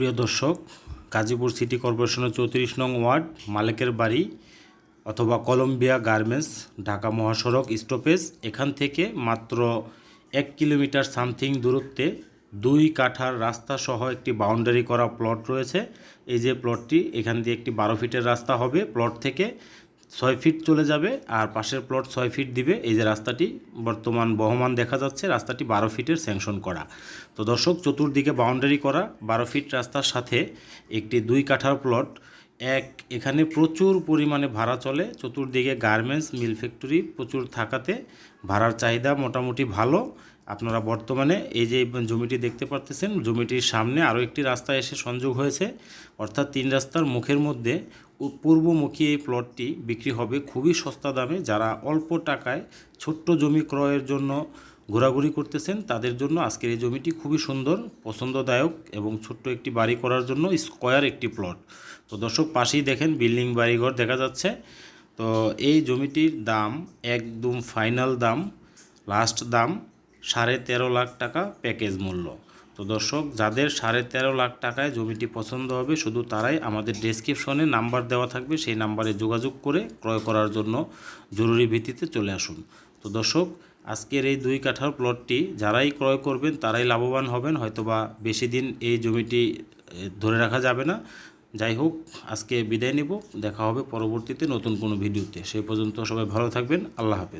প্রিয় দর্শক, গাজীপুর সিটি কর্পোরেশনের চৌত্রিশ নং ওয়ার্ড, মালিকের বাড়ি অথবা কলম্বিয়া গার্মেন্টস, ঢাকা মহাসড়ক স্টপেজ। এখান থেকে মাত্র এক কিলোমিটার সামথিং দূরত্বে দুই কাঠার রাস্তা সহ একটি বাউন্ডারি করা প্লট রয়েছে। এই যে প্লটটি, এখান দিয়ে একটি বারো ফিটের রাস্তা হবে। প্লট থেকে ছয় ফিট চলে যাবে আর পাশের প্লট ছয় ফিট দিবে। এই যে রাস্তাটি, বর্তমান বহমান দেখা যাচ্ছে, রাস্তাটি বারো ফিটের স্যাংশন করা। তো দর্শক, চতুর্দিকে বাউন্ডারি করা, বারো ফিট রাস্তার সাথে একটি দুই কাঠার প্লট এক, এখানে প্রচুর পরিমাণে ভাড়া চলে। চতুর্দিকে গার্মেন্টস মিল ফ্যাক্টরি প্রচুর থাকাতে ভাড়ার চাহিদা মোটামুটি ভালো। আপনারা বর্তমানে এই যে জমিটি দেখতে পারতেছেন, জমিটির সামনে আরও একটি রাস্তা এসে সংযোগ হয়েছে। অর্থাৎ তিন রাস্তার মুখের মধ্যে পূর্বমুখী এই প্লটটি বিক্রি হবে খুবই সস্তা দামে। যারা অল্প টাকায় ছোট্ট জমি ক্রয়ের জন্য ঘোরাঘুরি করতেছেন, তাদের জন্য আজকের এই জমিটি খুবই সুন্দর, পছন্দদায়ক এবং ছোট্ট একটি বাড়ি করার জন্য স্কোয়ার একটি প্লট। তো দর্শক, পাশেই দেখেন বিল্ডিং বাড়িঘর দেখা যাচ্ছে। তো এই জমিটির দাম একদম ফাইনাল দাম, লাস্ট দাম সাড়ে তেরো লাখ টাকা প্যাকেজ মূল্য। তো দর্শক, যাদের সাড়ে তেরো লাখ টাকায় জমিটি পছন্দ হবে, শুধু তারাই আমাদের ডেসক্রিপশনে নাম্বার দেওয়া থাকবে, সেই নাম্বারে যোগাযোগ করে ক্রয় করার জন্য জরুরি ভিত্তিতে চলে আসুন। তো দর্শক আজকের এই দুই কাঠার প্লটটি যারাই ক্রয় করবেন, তারাই লাভবান হবেন, হয়তোবা বেশি দিন এই জমিটি ধরে রাখা যাবে না। যাই হোক, আজকে বিদায় নেব। দেখা হবে পরবর্তীতে নতুন কোনো ভিডিওতে। সেই পর্যন্ত সবাই ভালো থাকবেন। আল্লাহ হাফেজ।